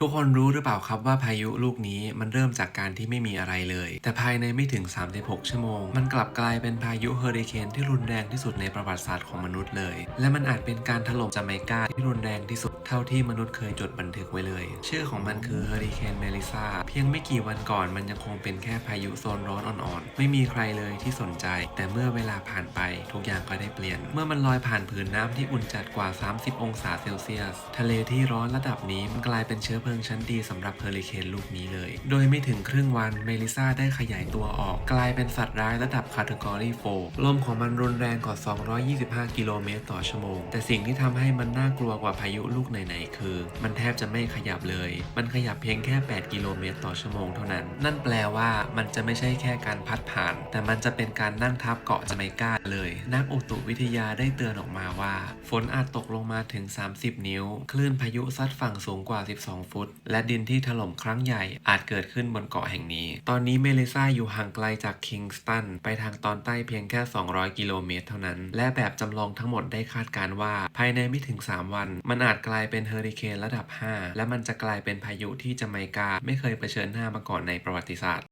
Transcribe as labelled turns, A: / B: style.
A: ทุกคนรู้หรือเปล่าครับว่าพายุลูกนี้มันเริ่มจากการที่ไม่มีอะไรเลย แต่ภายในไม่ถึง 36 ชั่วโมง มันกลับกลายเป็นพายุเฮอริเคนที่รุนแรงที่สุดในประวัติศาสตร์ของมนุษย์เลย และมันอาจเป็นการถล่มจาเมกาที่รุนแรงที่สุดเท่าที่มนุษย์เคยจดบันทึกไว้เลย ชื่อของมันคือเฮอริเคนเมลิซาเพียงไม่กี่วันก่อนมันยังคงเป็นแค่พายุโซนร้อนอ่อนๆ ไม่มีใครเลยที่สนใจ แต่เมื่อเวลาผ่านไปทุกอย่างก็ได้เปลี่ยน เมื่อมันลอยผ่านผืนน้ำที่อุ่นจัดกว่า 30 องศาเซลเซียส ทะเลที่ร้อนระดับนี้มันกลายเป็นเชื้อเพลิงชั้นดีสำหรับเฮอริเคนลูกนี้เลย โดยไม่ถึงครึ่งวันเมลิซาได้ขยายตัวออก กลายเป็นสัตว์ร้ายระดับคาตกรี4ลมของมันรุนแรงกว่า 225 กิโลเมตรต่อชั่วโมง แต่สิ่งที่ทำให้มันน่ากลัวกว่าพายุลูกไหนๆคือ มันแทบจะไม่ขยับเลย มันขยับเพียงแค่ 8 กิโลเมตรต่อชั่วโมงเท่านั้น นั่นแปลว่ามันจะไม่ใช่แค่การพัดผ่าน แต่มันจะเป็นการนั่งทับเกาะจาเมกาเลย นักอุตุวิทยาได้เตือนออกมาว่า ฝนอาจตกลงมาถึง 30 นิ้ว คลื่นพายุซัดฝั่งสูงกว่า 12ฟุตและดินที่ถล่มครั้งใหญ่อาจเกิดขึ้นบนเกาะแห่งนี้ ตอนนี้เมลิซาอยู่ห่างไกลจากคิงสตันไปทางตอนใต้เพียงแค่ 200 กิโลเมตรเท่านั้น และแบบจำลองทั้งหมดได้คาดการว่า ภายในไม่ถึง 3 วัน มันอาจกลายเป็นเฮอริเคนระดับ 5 และมันจะกลายเป็นพายุที่จาไมกาไม่เคยเผชิญหน้ามาก่อนในประวัติศาสตร์